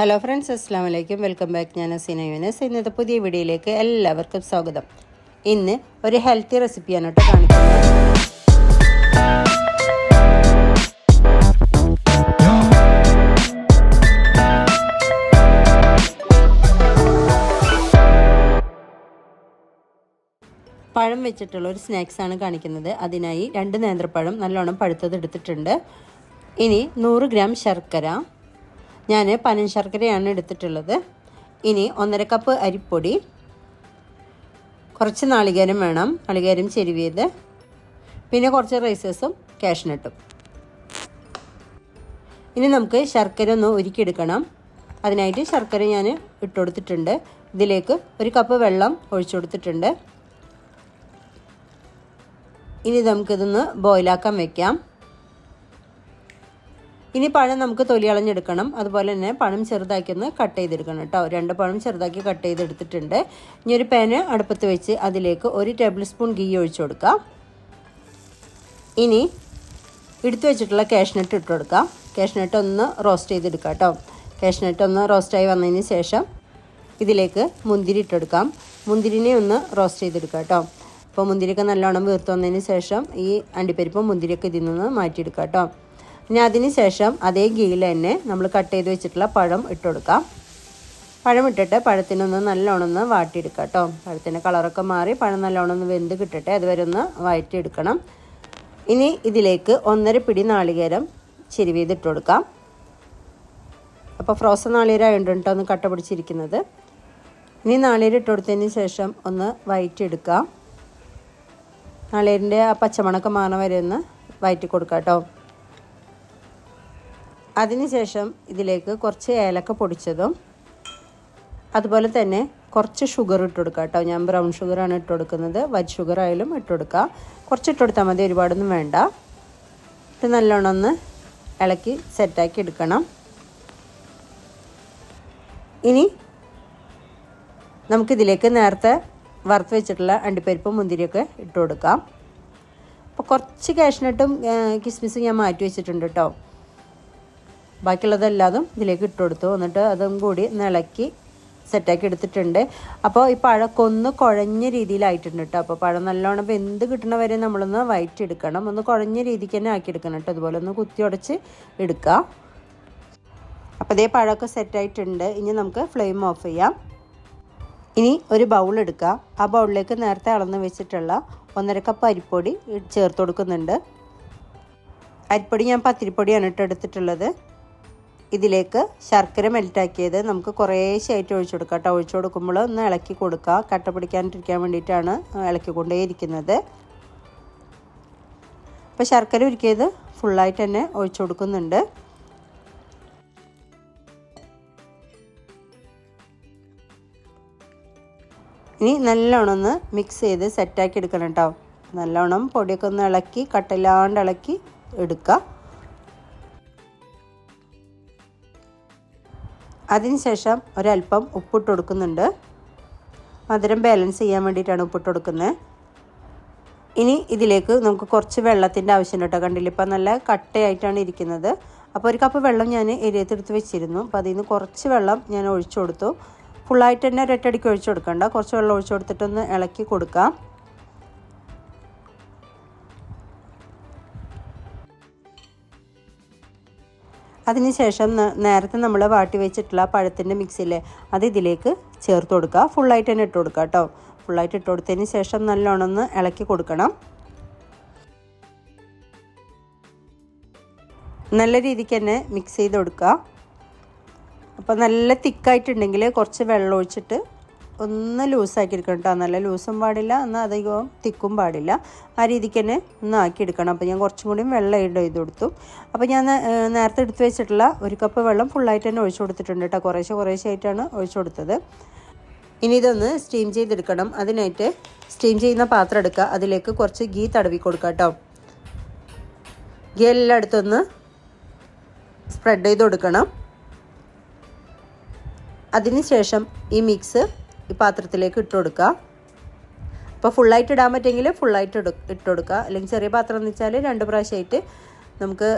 Hello friends അസ്സാം വലൈക്കും welcome back ഞാൻ അസീന യൂനസ്. ഇന്നത്തെ പുതിയ വീഡിയോയിലേക്ക് എല്ലാവർക്കും സ്വാഗതം. ഇന്ന് ഒരു ഹെൽത്തി റെസിപ്പിയാണ് കേട്ടോ കാണിക്കുന്നത്. പഴം വെച്ചിട്ടുള്ള ഒരു സ്നാക്സ് ആണ് കാണിക്കുന്നത്. അതിനായി രണ്ട് നേന്ത്രപ്പഴം നല്ലോണം പഴുത്തത് എടുത്തിട്ടുണ്ട്. ഇനി നൂറ് ഗ്രാം ശർക്കര ഞാൻ പനൻ ശർക്കരയാണ് എടുത്തിട്ടുള്ളത്. ഇനി ഒന്നര കപ്പ് അരിപ്പൊടി. കുറച്ച് നാളികേരം വേണം. നാളികേരം ചെരുവിയത്. പിന്നെ കുറച്ച് റൈസസും കാഷ്നട്ടും ഇനി നമുക്ക് ശർക്കര ഒന്ന് ഉരുക്കിയെടുക്കണം. അതിനായിട്ട് ശർക്കര ഞാൻ ഇട്ടുകൊടുത്തിട്ടുണ്ട് ഇതിലേക്ക് ഒരു കപ്പ് വെള്ളം ഒഴിച്ചു കൊടുത്തിട്ടുണ്ട്. ഇനി നമുക്കിതൊന്ന് ബോയിലാക്കാൻ വെക്കാം. ഇനി പഴം നമുക്ക് തൊലി കളഞ്ഞെടുക്കണം. അതുപോലെ തന്നെ പഴം ചെറുതാക്കി ഒന്ന് കട്ട് ചെയ്തെടുക്കണം കേട്ടോ. രണ്ട് പഴം ചെറുതാക്കി കട്ട് ചെയ്തെടുത്തിട്ടുണ്ട്. ഇനി ഒരു പാന് അടുപ്പത്ത് വെച്ച് അതിലേക്ക് ഒരു ടേബിൾ സ്പൂൺ ഗീ ഒഴിച്ചു കൊടുക്കാം. ഇനി എടുത്തു വെച്ചിട്ടുള്ള കാഷ്നട്ട് ഇട്ട് കൊടുക്കാം. കാഷ്നട്ട് ഒന്ന് റോസ്റ്റ് ചെയ്തെടുക്കാം കേട്ടോ. കാഷ്നട്ട് ഒന്ന് റോസ്റ്റായി വന്നതിന് ശേഷം ഇതിലേക്ക് മുന്തിരി ഇട്ടെടുക്കാം മുന്തിരിനെ ഒന്ന് റോസ്റ്റ് ചെയ്തെടുക്കാം കേട്ടോ. അപ്പോൾ മുന്തിരിയൊക്കെ നല്ലോണം വീർത്ത് വന്നതിന് ശേഷം ഈ അണ്ടിപ്പരിപ്പും മുന്തിരിയൊക്കെ ഇതിൽ നിന്ന് മാറ്റിയെടുക്കാം കേട്ടോ. ഇനി അതിന് ശേഷം അതേ ഗീയിൽ തന്നെ നമ്മൾ കട്ട് ചെയ്ത് വെച്ചിട്ടുള്ള പഴം ഇട്ട് കൊടുക്കാം. പഴം ഇട്ടിട്ട് പഴത്തിനൊന്ന് നല്ലോണം ഒന്ന് വാട്ടിയെടുക്കാം കേട്ടോ പഴത്തിന്റെ കളറൊക്കെ മാറി പഴം നല്ലോണം ഒന്ന് വെന്ത് കിട്ടട്ടെ. അതുവരെ ഒന്ന് വഴറ്റിയെടുക്കണം ഇനി ഇതിലേക്ക് ഒന്നര പിടി നാളികേരം ചെരുവീതിട്ട് കൊടുക്കാം. അപ്പോൾ ഫ്രോസൺ നാളികേരമായതുകൊണ്ട് കേട്ടോ ഒന്ന് കട്ട പിടിച്ചിരിക്കുന്നത്. ഇനി നാളികേരം ഇട്ട് കൊടുത്തതിന് ശേഷം ഒന്ന് വഴറ്റിയെടുക്കാം നാളികേരിന്റെ ആ പച്ചമണക്കം മാറണ വരെ ഒന്ന് വഴറ്റി കൊടുക്കാം കേട്ടോ അതിനുശേഷം ഇതിലേക്ക് കുറച്ച് ഏലക്ക പൊടിച്ചതും അതുപോലെ തന്നെ കുറച്ച് ഷുഗർ ഇട്ട് കൊടുക്കുക കേട്ടോ. ഞാൻ ബ്രൗൺ ഷുഗറാണ് ഇട്ട് കൊടുക്കുന്നത്. വൈറ്റ് ഷുഗർ ആയാലും ഇട്ട് കൊടുക്കുക. കുറച്ച് ഇട്ട് കൊടുത്താൽ മതി ഒരുപാടൊന്നും വേണ്ട. ഇത് നല്ലോണം ഒന്ന് ഇളക്കി സെറ്റാക്കി എടുക്കണം. ഇനി നമുക്കിതിലേക്ക് നേരത്തെ വറുത്ത് വെച്ചിട്ടുള്ള അണ്ടിപ്പരിപ്പും മുന്തിരിയൊക്കെ ഇട്ട് കൊടുക്കാം. അപ്പോൾ കുറച്ച് കാഷ്നട്ടും കിസ്മിസും ഞാൻ മാറ്റി വെച്ചിട്ടുണ്ട് കേട്ടോ. ബാക്കിയുള്ളതെല്ലാതും ഇതിലേക്ക് ഇട്ട് കൊടുത്തു. എന്നിട്ട് അതും കൂടി നിളക്കി സെറ്റാക്കി എടുത്തിട്ടുണ്ട്. അപ്പോൾ ഈ പഴമൊക്കെ ഒന്ന് കുഴഞ്ഞ രീതിയിലായിട്ടുണ്ട് കേട്ടോ അപ്പോൾ പഴം നല്ലോണം വെന്ത് കിട്ടണ വരെ നമ്മളൊന്ന് വയറ്റെടുക്കണം ഒന്ന് കുഴഞ്ഞ രീതിക്ക് തന്നെ ആക്കിയെടുക്കണം കേട്ടോ അതുപോലെ ഒന്ന് കുത്തി ഉടച്ച് എടുക്കുക അപ്പോൾ ഇതേ പഴമൊക്കെ സെറ്റായിട്ടുണ്ട് ഇനി നമുക്ക് ഫ്ലെയിം ഓഫ് ചെയ്യാം. ഇനി ഒരു ബൗൾ എടുക്കുക ആ ബൗളിലേക്ക് നേരത്തെ അളന്ന് വെച്ചിട്ടുള്ള ഒന്നര കപ്പ് അരിപ്പൊടി ചേർത്ത് കൊടുക്കുന്നുണ്ട്. അരിപ്പൊടി ഞാൻ പത്തിരിപ്പൊടിയാണ് ഇട്ട് എടുത്തിട്ടുള്ളത്. ഇതിലേക്ക് ശർക്കര മെൽറ്റാക്കിയത് നമുക്ക് കുറേശ്ശായിട്ട് ഒഴിച്ചു കൊടുക്കാം കേട്ടോ. ഒഴിച്ചു കൊടുക്കുമ്പോൾ ഒന്ന് ഇളക്കി കൊടുക്കുക കട്ട പിടിക്കാണ്ടിരിക്കാൻ വേണ്ടിയിട്ടാണ് ഇളക്കി കൊണ്ടേയിരിക്കുന്നത് അപ്പോൾ ശർക്കര ഉരുക്കിയത് ഫുള്ളായിട്ട് തന്നെ ഒഴിച്ചു കൊടുക്കുന്നുണ്ട് ഇനി നല്ലോണം ഒന്ന് മിക്സ് ചെയ്ത് സെറ്റാക്കി എടുക്കണം കേട്ടോ. നല്ലോണം പൊടിയൊക്കെ ഒന്ന് ഇളക്കി കട്ടില്ലാണ്ട് ഇളക്കി എടുക്കുക അതിനുശേഷം ഒരല്പം ഉപ്പിട്ട് കൊടുക്കുന്നുണ്ട്. മധുരം ബാലൻസ് ചെയ്യാൻ വേണ്ടിയിട്ടാണ് ഉപ്പിട്ട് കൊടുക്കുന്നത് ഇനി ഇതിലേക്ക് നമുക്ക് കുറച്ച് വെള്ളത്തിന്റെ ആവശ്യം കേട്ടോ. കണ്ടില്ല? ഇപ്പം നല്ല കട്ടയായിട്ടാണ് ഇരിക്കുന്നത്. അപ്പോൾ ഒരു കപ്പ് വെള്ളം ഞാൻ എരിയത്തെടുത്ത് വെച്ചിരുന്നു. അപ്പോൾ അതിൽ നിന്ന് കുറച്ച് വെള്ളം ഞാൻ ഒഴിച്ചു കൊടുത്തു. ഫുള്ളായിട്ട് തന്നെ ഒരൊറ്റടിക്ക് ഒഴിച്ചു കൊടുക്കണ്ട. കുറച്ച് വെള്ളം ഒഴിച്ചു കൊടുത്തിട്ടൊന്ന് ഇളക്കി കൊടുക്കാം. അതിനുശേഷം നേരത്തെ നമ്മൾ വാട്ടി വെച്ചിട്ടുള്ള പഴത്തിന്റെ മിക്സിയിലെ അത് ഇതിലേക്ക് ചേർത്ത് കൊടുക്കുക. ഫുള്ളായിട്ട് തന്നെ ഇട്ട് കൊടുക്കുക കേട്ടോ ഫുള്ളായിട്ട് ഇട്ട് കൊടുത്തതിന് ശേഷം നല്ലോണം ഒന്ന് ഇളക്കി കൊടുക്കണം. നല്ല രീതിക്ക് തന്നെ മിക്സ് ചെയ്ത് കൊടുക്കുക. അപ്പോൾ നല്ല തിക്കായിട്ടുണ്ടെങ്കിൽ കുറച്ച് വെള്ളം ഒഴിച്ചിട്ട് ഒന്ന് ലൂസാക്കി എടുക്കണം കേട്ടോ. നല്ല ലൂസും പാടില്ല. എന്നാൽ അധികം തിക്കും പാടില്ല. ആ രീതിക്ക് തന്നെ ഒന്ന് ആക്കിയെടുക്കണം. അപ്പോൾ ഞാൻ കുറച്ചും കൂടി വെള്ളം ഇട്ട് ചെയ്ത് കൊടുത്തു. അപ്പോൾ ഞാൻ നേരത്തെ എടുത്തു വെച്ചിട്ടുള്ള ഒരു കപ്പ് വെള്ളം ഫുള്ളായിട്ട് തന്നെ ഒഴിച്ചു കൊടുത്തിട്ടുണ്ട് കേട്ടോ. കുറേശ്ശെ കുറേശ്ശെ ആയിട്ടാണ് ഒഴിച്ചു കൊടുത്തത്. ഇനി ഇതൊന്ന് സ്റ്റീം ചെയ്തെടുക്കണം. അതിനായിട്ട് സ്റ്റീം ചെയ്യുന്ന പാത്രം എടുക്കുക. അതിലേക്ക് കുറച്ച് ഗീ തടവി കൊടുക്കുക കേട്ടോ. ഗീ എല്ലായിടത്തൊന്ന് സ്പ്രെഡ് ചെയ്ത് കൊടുക്കണം. അതിനുശേഷം ഈ മിക്സ് ഈ പാത്രത്തിലേക്ക് ഇട്ട് കൊടുക്കുക. അപ്പോൾ ഫുള്ളായിട്ട് ഇടാൻ പറ്റുമെങ്കിൽ ഫുള്ളായിട്ട് ഇട്ട് കൊടുക്കുക. അല്ലെങ്കിൽ ചെറിയ പാത്രം എന്ന് വെച്ചാൽ രണ്ട് പ്രാവശ്യമായിട്ട് നമുക്ക്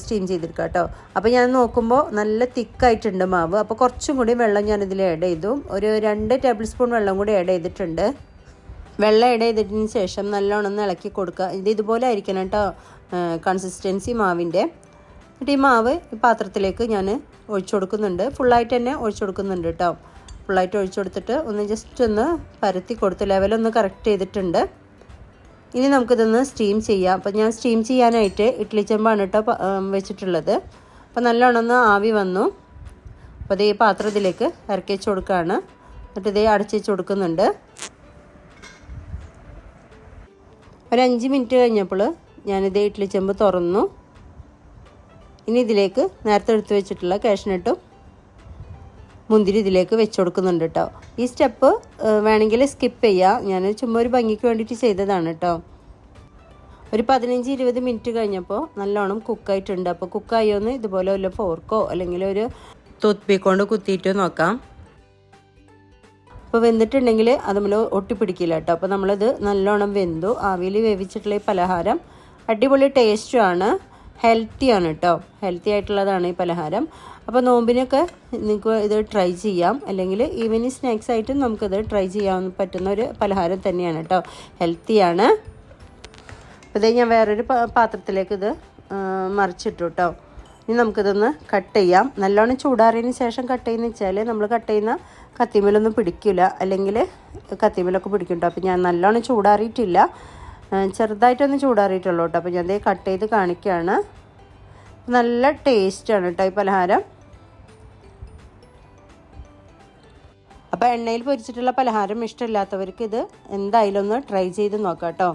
സ്റ്റീം ചെയ്തെടുക്കാം കേട്ടോ. അപ്പോൾ ഞാൻ നോക്കുമ്പോൾ നല്ല തിക്കായിട്ടുണ്ട് മാവ്. അപ്പോൾ കുറച്ചും കൂടി വെള്ളം ഞാനിതിൽ ആഡ് ചെയ്തു. ഒരു രണ്ട് ടേബിൾ സ്പൂൺ വെള്ളം കൂടി ആഡ് ചെയ്തിട്ടുണ്ട്. വെള്ളം ആഡ് ചെയ്തതിന് ശേഷം നല്ലോണം ഒന്ന് ഇളക്കി കൊടുക്കുക. ഇത് ഇതുപോലെ ആയിരിക്കണം കേട്ടോ കൺസിസ്റ്റൻസി മാവിന്റെ എന്നിട്ട് ഈ മാവ് ഈ പാത്രത്തിലേക്ക് ഞാൻ ഒഴിച്ചു കൊടുക്കുന്നുണ്ട്. ഫുള്ളായിട്ട് തന്നെ ഒഴിച്ചു കൊടുക്കുന്നുണ്ട് കേട്ടോ. ഫുള്ളായിട്ട് ഒഴിച്ചു കൊടുത്തിട്ട് ഒന്ന് ജസ്റ്റ് ഒന്ന് പരത്തി കൊടുത്ത് ലെവലൊന്ന് കറക്റ്റ് ചെയ്തിട്ടുണ്ട്. ഇനി നമുക്കിതൊന്ന് സ്റ്റീം ചെയ്യാം. അപ്പം ഞാൻ സ്റ്റീം ചെയ്യാനായിട്ട് ഇഡ്ഡലി ചെമ്പാണ് കേട്ടോ വെച്ചിട്ടുള്ളത്. അപ്പം നല്ലോണം ഒന്ന് ആവി വന്നു. അപ്പോൾ അതേ പാത്രത്തിലേക്ക് ഇറക്കി വെച്ച് കൊടുക്കുകയാണ് എന്നിട്ട് ഇതേ അടച്ച് വെച്ച് കൊടുക്കുന്നുണ്ട്. ഒരു അഞ്ച് മിനിറ്റ് കഴിഞ്ഞപ്പോൾ ഞാനിത് ഇഡ്ഡലി ചെമ്പ് തുറന്നു. ഇനി ഇതിലേക്ക് നേരത്തെ എടുത്തു വെച്ചിട്ടുള്ള കാഷ്നട്ടും മുന്തിരി ഇതിലേക്ക് വെച്ച് കൊടുക്കുന്നുണ്ട് കേട്ടോ ഈ സ്റ്റെപ്പ് വേണമെങ്കിൽ സ്കിപ്പ് ചെയ്യാം. ഞാൻ ചുമ്മാ ഒരു ഭംഗിക്ക് വേണ്ടിയിട്ട് ചെയ്തതാണ് കേട്ടോ ഒരു പതിനഞ്ച് ഇരുപത് മിനിറ്റ് കഴിഞ്ഞപ്പോൾ നല്ലോണം കുക്കായിട്ടുണ്ട്. അപ്പോൾ കുക്കായോന്ന് ഇതുപോലെ വല്ല ഫോർക്കോ അല്ലെങ്കിൽ ഒരു ടൂത്ത് പീക്ക് കൊണ്ട് കുത്തിയിട്ട് നോക്കാം. അപ്പോൾ വെന്തിട്ടുണ്ടെങ്കിൽ അത് നമ്മൾ ഒട്ടിപ്പിടിക്കില്ല കേട്ടോ അപ്പോൾ നമ്മളത് നല്ലോണം വെന്തു. ആവിയിൽ വേവിച്ചിട്ടുള്ള ഈ പലഹാരം അടിപൊളി ടേസ്റ്റുമാണ് ഹെൽത്തിയാണ് കേട്ടോ ഹെൽത്തി ആയിട്ടുള്ളതാണ് ഈ പലഹാരം. അപ്പോൾ നോമ്പിനൊക്കെ നിങ്ങൾക്ക് ഇത് ട്രൈ ചെയ്യാം. അല്ലെങ്കിൽ ഈവനിങ് സ്നാക്സ് ആയിട്ടും നമുക്കിത് ട്രൈ ചെയ്യാൻ പറ്റുന്ന ഒരു പലഹാരം തന്നെയാണ് കേട്ടോ ഹെൽത്തിയാണ് അപ്പോൾ ഇതേ ഞാൻ വേറൊരു പാത്രത്തിലേക്ക് ഇത് മറിച്ചിട്ടു കേട്ടോ ഇനി നമുക്കിതൊന്ന് കട്ട് ചെയ്യാം. നല്ലോണം ചൂടാറിയതിന് ശേഷം കട്ട് ചെയ്യുന്ന വെച്ചാൽ നമ്മൾ കട്ട് ചെയ്യുന്ന കത്തിമേലൊന്നും പിടിക്കില്ല അല്ലെങ്കിൽ കത്തിമേലൊക്കെ പിടിക്കും കേട്ടോ അപ്പോൾ ഞാൻ നല്ലോണം ചൂടാറിയിട്ടില്ല. ചെറുതായിട്ടൊന്നും ചൂടാറിയിട്ടുള്ളൂ കേട്ടോ അപ്പോൾ ഞാൻ കട്ട് ചെയ്ത് കാണിക്കുകയാണ് നല്ല ടേസ്റ്റാണ് കേട്ടോ ഈ പലഹാരം. അപ്പോൾ എണ്ണയിൽ പൊരിച്ചിട്ടുള്ള പലഹാരം ഇഷ്ടമില്ലാത്തവർക്ക് ഇത് എന്തായാലും ഒന്ന് ട്രൈ ചെയ്ത് നോക്കാം കേട്ടോ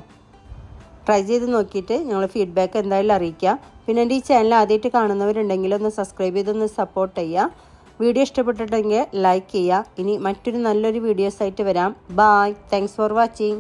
ട്രൈ ചെയ്ത് നോക്കിയിട്ട് ഞങ്ങൾ ഫീഡ്ബാക്ക് എന്തായാലും അറിയിക്കുക പിന്നെ എന്റെ ഈ ചാനൽ ആദ്യമായിട്ട് കാണുന്നവരുണ്ടെങ്കിൽ ഒന്ന് സബ്സ്ക്രൈബ് ചെയ്തൊന്ന് സപ്പോർട്ട് ചെയ്യുക. വീഡിയോ ഇഷ്ടപ്പെട്ടിട്ടുണ്ടെങ്കിൽ ലൈക്ക് ചെയ്യുക. ഇനി മറ്റൊരു നല്ലൊരു വീഡിയോസ് ആയിട്ട് വരാം. Bye thanks for watching